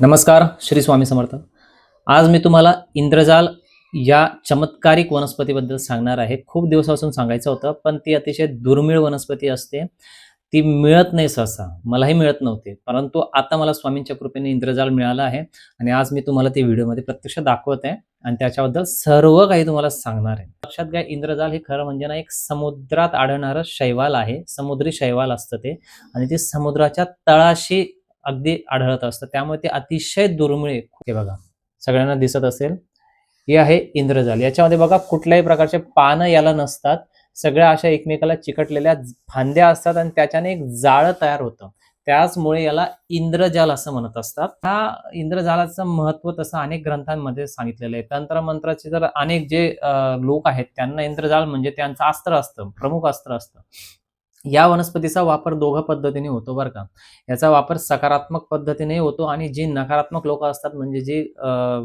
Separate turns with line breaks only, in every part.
नमस्कार श्री स्वामी समर्थ. आज मी तुम्हाला इंद्रजाल या चमत्कारिक वनस्पतीबद्दल सांगणार आहे. खूप दिवसापासून सांगायचं होतं पण ती अतिशय दुर्मिळ वनस्पती असते. ती मिळत नाही सहसा मलाही मिळत नव्हते. परंतु आता मला स्वामींच्या कृपेने इंद्रजाल मिळालं आहे आणि आज मी तुम्हाला ते व्हिडिओमध्ये प्रत्यक्ष दाखवत आहे आणि त्याच्याबद्दल सर्व काही तुम्हाला सांगणार आहे. लक्षात घ्या इंद्रजाल हे खरं म्हणजे ना एक समुद्रात आढळणारं शैवाल आहे. समुद्री शैवाल असतं ते आणि ते समुद्राच्या तळाशी अगदी आढळत असतं. त्यामुळे ते अतिशय दुर्मिळ हे बघा. सगळ्यांना दिसत असेल. हे आहे इंद्रजाल. याच्यामध्ये बघा कुठल्याही प्रकारचे पानं याला नसतात. सगळ्या अशा एकमेकाला चिकटलेल्या फांद्या असतात आणि त्याच्याने एक जाळं तयार होतं. त्याचमुळे याला इंद्रजाल असं म्हणत असतात. हा इंद्रजालाचं महत्त्व तसं अनेक ग्रंथांमध्ये सांगितलेलं आहे. तंत्रमंत्राचे जर अनेक जे लोक आहेत त्यांना इंद्रजाल म्हणजे त्यांचं अस्त्र असतं प्रमुख अस्त्र असतं. या वनस्पतीचा वापर दोघं पद्धतीने होतो बरं का. याचा वापर सकारात्मक पद्धतीने होतो आणि जी नकारात्मक लोक असतात म्हणजे जे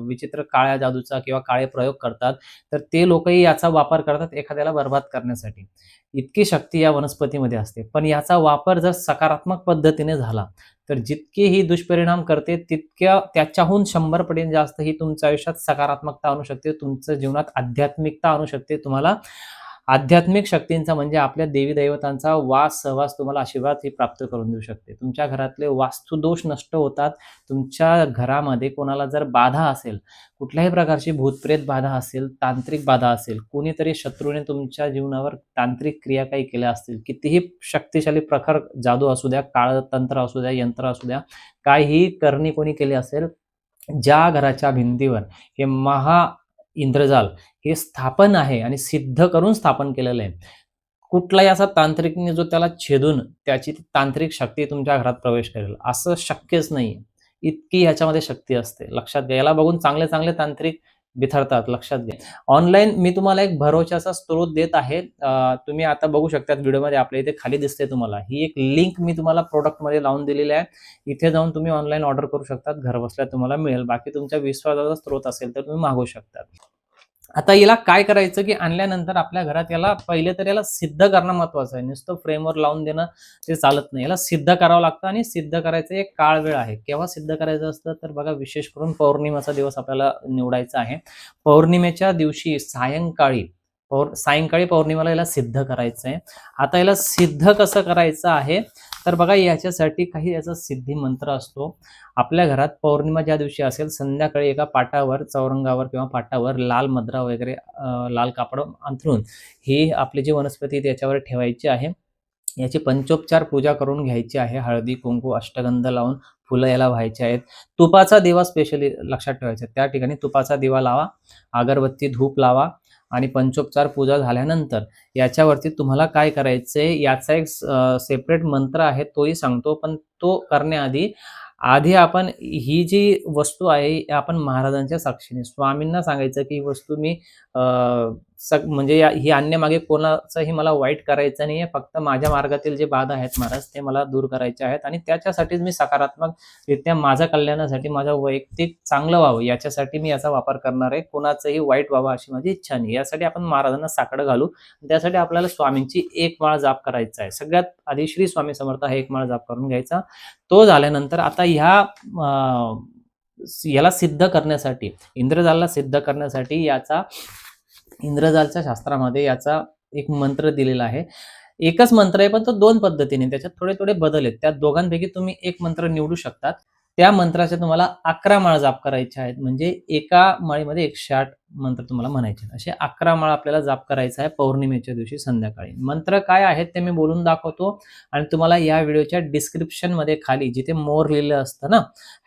विचित्र काळ्या जादूचा किंवा काळे प्रयोग करतात तर ते लोकही याचा वापर करतात एखाद्याला बर्बाद करण्यासाठी. इतकी शक्ती या वनस्पतीमध्ये असते. पण याचा वापर जर सकारात्मक पद्धतीने झाला तर जितके ही दुष्परिणाम करते तितक्या त्याच्याहून शंभर पटीने जास्त ही तुमच्या आयुष्यात सकारात्मकता आणू शकते तुमच्या जीवनात आध्यात्मिकता आणू शकते तुम्हाला आध्यात्मिक शक्तींचा म्हणजे आपल्या देवी दैवतांचा वास सहवास तुम्हाला आशीर्वाद ही प्राप्त करून देऊ शकते. तुमच्या घरातले वास्तुदोष नष्ट होतात. तुमच्या घरामध्ये कोणाला जर बाधा असेल कुठल्याही प्रकारची भूतप्रेत बाधा असेल तांत्रिक बाधा असेल कोणीतरी शत्रूने तुमच्या जीवनावर तांत्रिक क्रिया काही केल्या असतील कितीही शक्तिशाली प्रखर जादू असू द्या काळ तंत्र असू द्या यंत्र असू द्या काहीही करणी कोणी केली असेल ज्या घराच्या भिंतीवर हे महा इंद्रजाल हे स्थापन आहे आणि सिद्ध करून स्थापन केलेलं आहे. कुठलाही असा तांत्रिकने जो त्याला छेदून त्याची तांत्रिक शक्ती तुमच्या घरात प्रवेश करेल असं शक्यच नाही इतकी ह्याच्यामध्ये शक्ती असते. लक्षात घ्या याला बघून चांगले चांगले तांत्रिक बिथरतात लक्षात घ्या. ऑनलाईन मी तुम्हाला एक भरोशाचा स्रोत देत आहे. तुम्ही आता बघू शकता व्हिडिओमध्ये आपल्या इथे खाली दिसते तुम्हाला. ही एक लिंक मी तुम्हाला प्रोडक्टमध्ये लावून दिलेली आहे. इथे जाऊन तुम्ही ऑनलाईन ऑर्डर करू शकतात. घर बसल्या तुम्हाला मिळेल. बाकी तुमच्या विश्वासाचा स्रोत असेल तर तुम्ही मागवू शकता आता याला काय करायचं की आणल्यानंतर आपल्या घरात याला पहिले तर याला सिद्ध करणं महत्वाचं आहे. नुसतं फ्रेमवर लावून देणं ते चालत नाही. याला सिद्ध करावं लागतं आणि सिद्ध करायचं एक काळ वेळ आहे. केव्हा सिद्ध करायचं असतं तर बघा विशेष करून पौर्णिमेचा दिवस आपल्याला निवडायचा आहे. पौर्णिमेच्या दिवशी सायंकाळी पौर सायंकाळी पौर्णिमेला याला सिद्ध करायचं आहे आता याला सिद्ध कसं करायचं आहे? तर बघा याच्यासाठी काही याचा सिद्धी मंत्र असतो. आपल्या घरात पौर्णिमा ज्या दिवशी असेल संध्याकाळी एका पाटावर चौरंगावर किंवा पाटावर लाल मद्रा वगैरे लाल कापड अंथरून ही आपली जी वनस्पती त्याच्यावर ठेवायची आहे. याची पंचोपचार पूजा करून घ्यायची आहे. हळदी कुंकू अष्टगंध लावून फुलं याला व्हायचे आहेत. तुपाचा दिवा स्पेशली लक्षात ठेवायचा त्या ठिकाणी तुपाचा दिवा लावा. अगरबत्ती धूप लावा. आणि पंचोपचार पूजा झाल्यानंतर याच्यावरती तुम्हाला काय करायचंय? याचा एक सेपरेट मंत्र आहे तोही सांगतो. पण तो करण्याआधी आधी आपण ही जी वस्तू आहे आपण महाराजांच्या साक्षीने स्वामींना सांगायचं की ही वस्तू मी सग म्हणजे या ही आणण्यामागे कोणाचंही मला वाईट करायचं नाही आहे फक्त माझ्या मार्गातील जे बाधा आहेत महाराज ते मला दूर करायचे आहेत. आणि त्याच्यासाठीच मी सकारात्मकरित्या माझ्या कल्याणासाठी माझं वैयक्तिक चांगलं व्हावं याच्यासाठी मी याचा वापर करणार आहे. कोणाचंही वाईट व्हावं अशी माझी इच्छा नाही. यासाठी आपण महाराजांना साकडं घालू. त्यासाठी आपल्याला स्वामींची एक माळ जाप करायचा आहे. सगळ्यात आधी श्री स्वामी समर्थ हा एक माळ जाप करून घ्यायचा. तो झाल्यानंतर आता ह्या याला सिद्ध करण्यासाठी इंद्रजालला सिद्ध करण्यासाठी याचा इंद्रजालच्या शास्त्रामध्ये याचा एक मंत्र दिलेला आहे. एकच मंत्र आहे पण तो दोन पद्धतीने त्याच्यात थोडे थोडे बदल आहेत. त्या दोघांपैकी तुम्ही एक मंत्र निवडू शकतात. त्या मंत्राचे तुम्हाला अकरा माळ जाप करायचे आहेत. म्हणजे एका माळीमध्ये एकशे आठ मंत्र तुम्हाला म्हणायचे आहेत. असे अकरा माळ आपल्याला जाप करायचा आहे पौर्णिमेच्या दिवशी संध्याकाळी. मंत्र काय आहेत ते मी बोलून दाखवतो आणि तुम्हाला या व्हिडिओच्या डिस्क्रिप्शनमध्ये खाली जिथे मोर लिहिलं असतं ना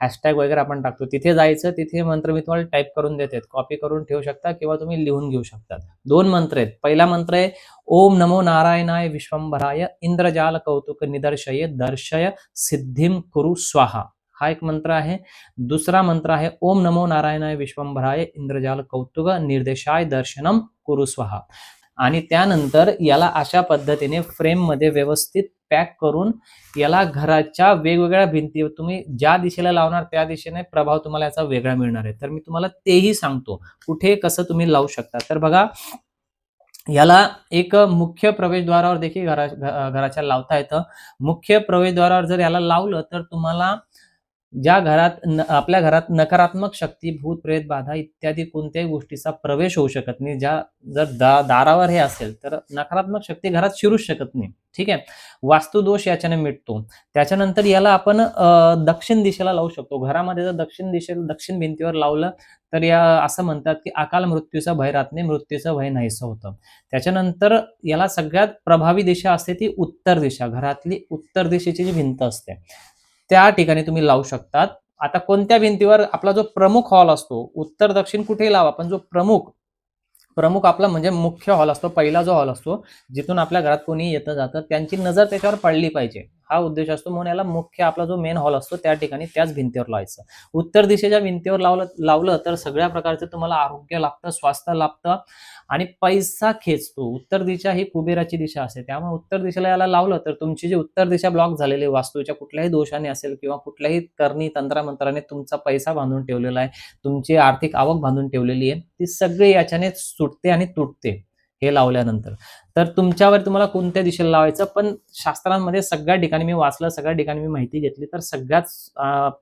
हॅशटॅग वगैरे आपण टाकतो तिथे जायचं तिथे मंत्र मी तुम्हाला टाईप करून देते. कॉपी करून ठेवू शकता किंवा तुम्ही लिहून घेऊ शकता. दोन मंत्र आहेत. पहिला मंत्र आहे ओम नमो नारायणाय विश्वंभराय इंद्रजाल कौतुक निदर्शय दर्शय सिद्धिम कुरु स्वाहा. हा एक मंत्र आहे. दुसरा मंत्र आहे ओम नमो नारायणाय विश्वंभराय इंद्रजाल कौतुक निर्देशाय दर्शनम कुरुस्वाहा आणि त्यानंतर याला अशा पद्धतीने फ्रेममध्ये व्यवस्थित पॅक करून याला घराच्या वेगवेगळ्या भिंतीवर तुम्ही ज्या दिशेला लावणार त्या दिशेने प्रभाव तुम्हाला याचा वेगळा मिळणार आहे. तर मी तुम्हाला तेही सांगतो कुठे कसं तुम्ही लावू शकता. तर बघा याला एक मुख्य प्रवेशद्वारावर देखील घरा घराच्या लावता येतं. मुख्य प्रवेशद्वारावर जर याला लावलं तर तुम्हाला ज्या घरात आपल्या घरात नकारात्मक शक्ती भूत प्रेत बाधा इत्यादी कोणत्याही गोष्टीचा प्रवेश होऊ शकत नाही. ज्या जर दा दारावर हे असेल तर नकारात्मक शक्ती घरात शिरूच शकत नाही. ठीक आहे? वास्तुदोष याच्याने मिटतो. त्याच्यानंतर याला आपण दक्षिण दिशेला लावू शकतो. घरामध्ये जर दक्षिण दिशेला दक्षिण भिंतीवर लावलं तर या असं म्हणतात की अकाल मृत्यूचा भय राहत नाही मृत्यूचं भय नाहीसं होतं. त्याच्यानंतर याला सगळ्यात प्रभावी दिशा असते ती उत्तर दिशा. घरातली उत्तर दिशेची जी भिंत असते त्या ठिकाणी तुम्ही लावू शकतात. आता कोणत्या भिंतीवर आपला जो प्रमुख हॉल असतो उत्तर दक्षिण कुठेही लावा पण जो प्रमुख प्रमुख आपला म्हणजे मुख्य हॉल असतो पहिला जो हॉल असतो जिथून आपल्या घरात कोणी येतं जातं त्यांची नजर त्याच्यावर पडली पाहिजे. हा उद्देश असतो. म्हणून याला मुख्य आपला जो मेन हॉल असतो त्या ठिकाणी त्याच भिंतीवर लावायचं. उत्तर दिशेच्या भिंतीवर लावलं लावलं तर सगळ्या प्रकारचं तुम्हाला आरोग्य लाभतं स्वास्थ्य लाभतं आणि पैसा खेचतो. उत्तर दिशा ही कुबेराची दिशा असते. त्यामुळे उत्तर दिशेला याला लावलं तर तुमची जी उत्तर दिशा ब्लॉक झालेली वास्तूच्या कुठल्याही दोषाने असेल किंवा कुठल्याही करणी तंत्रामंत्राने तुमचा पैसा बांधून ठेवलेला आहे तुमची आर्थिक आवक बांधून ठेवलेली आहे ती सगळी याच्याने सुटते आणि तुटते. हे लावल्यानंतर. तर तुमच्यावर तुम्हाला कोणत्या दिशेला लावायचं? पण शास्त्रांमध्ये सगळ्या ठिकाणी मी वाचलं सगळ्या ठिकाणी मी माहिती घेतली तर सगळ्यात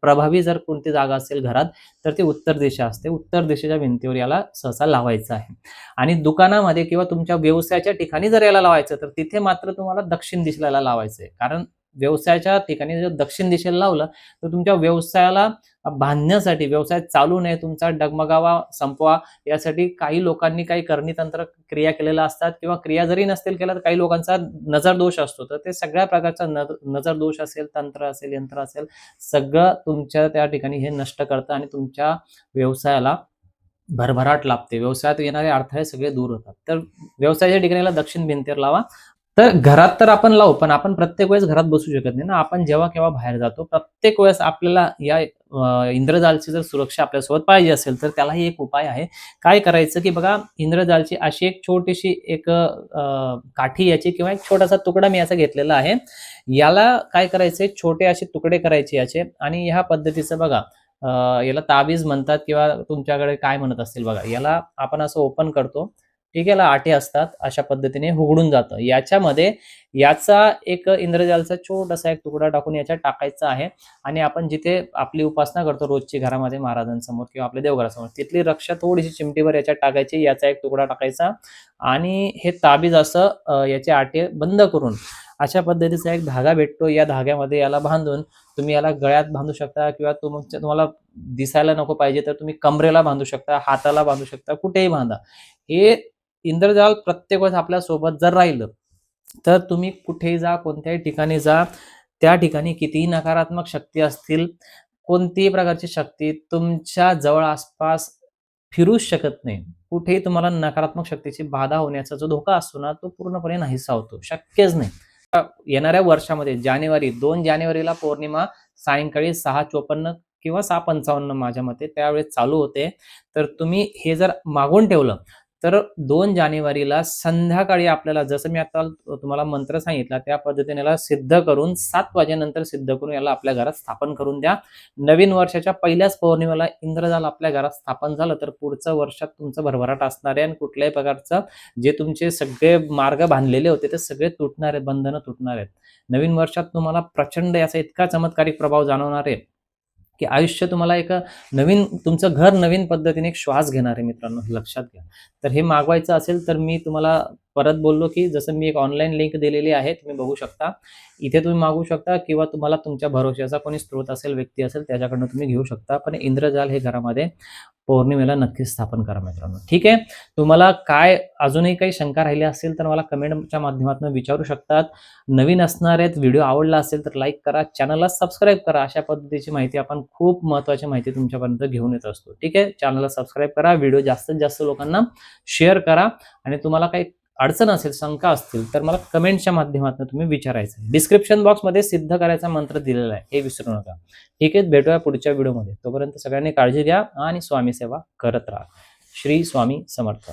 प्रभावी जर कोणती जागा असेल घरात तर ती उत्तर दिशा असते. उत्तर दिशेच्या भिंतीवर याला सहसा लावायचं आहे. आणि दुकानामध्ये किंवा तुमच्या व्यवसायाच्या ठिकाणी जर याला लावायचं तर तिथे मात्र तुम्हाला दक्षिण दिशेला याला लावायचं आहे कारण व्यवसायाच्या ठिकाणी जर दक्षिण दिशेला लावलं तर तुमच्या व्यवसायाला बांधण्यासाठी व्यवसाय चालू नये तुमचा डगमगावा संपवा यासाठी काही लोकांनी काही करणीतंत्र क्रिया केलेल्या असतात किंवा क्रिया जरी नसतील केल्या तर काही लोकांचा नजर दोष असतो. तर ते सगळ्या प्रकारचा नजर दोष असेल तंत्र असेल यंत्र असेल सगळं तुमच्या त्या ठिकाणी हे नष्ट करतं आणि तुमच्या व्यवसायाला भरभराट लाभते. व्यवसायात येणारे अडथळे सगळे दूर होतात. तर व्यवसायाच्या ठिकाणीला दक्षिण भिंतीवर लावा. तर घरात तर आपण लावू पण आपण प्रत्येक वेळेस घरात बसू शकत नाही ना. आपण जेव्हा केव्हा बाहेर जातो प्रत्येक वेळेस आपल्याला या इंद्रजालची जर सुरक्षा आपल्यासोबत पाहिजे असेल तर त्यालाही एक उपाय आहे. काय करायचं की बघा इंद्रजालची अशी एक छोटीशी एक काठी याची किंवा एक छोटासा तुकडा मी याचा घेतलेला आहे. याला काय करायचे छोटे असे तुकडे करायचे याचे आणि ह्या पद्धतीचं बघा याला ताबीज म्हणतात किंवा तुमच्याकडे काय म्हणत असतील बघा याला आपण असं ओपन करतो. ठीक आहे याला आटे असतात अशा पद्धतीने उघडून जातं. याच्यामध्ये याचा एक इंद्रजालचा छोटासा एक तुकडा टाकून याच्यात टाकायचा आहे. आणि आपण जिथे आपली उपासना करतो रोजची घरामध्ये महाराजांसमोर किंवा आपल्या देवघरासमोर तिथली रक्षा थोडीशी चिमटीभर याच्यात टाकायची याचा एक तुकडा टाकायचा. आणि हे ताबीज असं याचे आटे बंद करून अशा पद्धतीचा एक धागा भेटतो. या धाग्यामध्ये याला बांधून तुम्ही याला गळ्यात बांधू शकता किंवा तुमच्या तुम्हाला दिसायला नको पाहिजे तर तुम्ही कमरेला बांधू शकता हाताला बांधू शकता कुठेही बांधा. हे इंद्रजाल प्रत्येक वेळेस आपल्यासोबत जर राहिलं तर तुम्ही कुठेही जा कोणत्याही ठिकाणी जा त्या ठिकाणी कितीही नकारात्मक शक्ती असतील कोणतीही प्रकारची शक्ती तुमच्या जवळ आसपास फिरूच शकत नाही. कुठेही तुम्हाला नकारात्मक शक्तीची बाधा होण्याचा जो धोका असतो ना तो पूर्णपणे नाहीसा होतो. शक्यच नाही. येणाऱ्या वर्षामध्ये जानेवारी दोन जानेवारीला पौर्णिमा सायंकाळी सहा चोपन्न किंवा सहा पंचावन्न माझ्या मते त्यावेळेस चालू होते. तर तुम्ही हे जर मागून ठेवलं तर दोन जानेवारीला संध्याकाळी आपल्याला जसं मी आता तुम्हाला मंत्र सांगितला त्या पद्धतीने याला सिद्ध करून सात वाजेनंतर सिद्ध करून याला आपल्या घरात स्थापन करून द्या. नवीन वर्षाच्या पहिल्याच पौर्णिमेला इंद्रजाल आपल्या घरात स्थापन झालं तर पुढचं वर्षात तुमचं भरभराट असणार आहे आणि कुठल्याही प्रकारचं जे तुमचे सगळे मार्ग बांधलेले होते ते सगळे तुटणार आहेत बंधनं तुटणार आहेत. नवीन वर्षात तुम्हाला प्रचंड याचा इतका चमत्कारिक प्रभाव जाणवणार आहे. की आयुष्य तुम्हाला एक नवीन तुमचं घर नवीन पद्धतीने एक श्वास घेणार आहे मित्रांनो हे लक्षात घ्या. तर हे मागवायचं असेल तर मी तुम्हाला परत बोललो की जसं मी एक ऑनलाईन लिंक दिलेली आहे तुम्ही बघू शकता. इथे तुम्ही मागू शकता किंवा तुम्हाला तुमच्या भरोश्याचा कोणी स्त्रोत असेल व्यक्ती असेल त्याच्याकडनं तुम्ही घेऊ शकता. पण इंद्रजाल हे घरामध्ये पौर्णिमेला नक्कीच स्थापन करा मित्रांनो. ठीक आहे? तुम्हाला काय अजूनही काही शंका राहिली असेल तर मला कमेंटच्या माध्यमातून विचारू शकतात. नवीन असणार आहेत व्हिडिओ आवडला असेल तर लाईक करा चॅनलला सबस्क्राईब करा. अशा पद्धतीची माहिती आपण खूप महत्त्वाची माहिती तुमच्यापर्यंत घेऊन येत असतो. ठीक आहे? चॅनलला सबस्क्राईब करा व्हिडिओ जास्तीत जास्त लोकांना शेअर करा आणि तुम्हाला काही अडचण असेल शंका असतील तर मला कमेंटच्या माध्यमातून तुम्ही विचारायचं डिस्क्रिप्शन बॉक्समध्ये सिद्ध करायचा मंत्र दिलेला आहे. हे विसरू नका. ठीक आहे भेटूया पुढच्या व्हिडिओमध्ये. तोपर्यंत सगळ्यांनी काळजी घ्या आणि स्वामी सेवा करत राहा. श्री स्वामी समर्थ.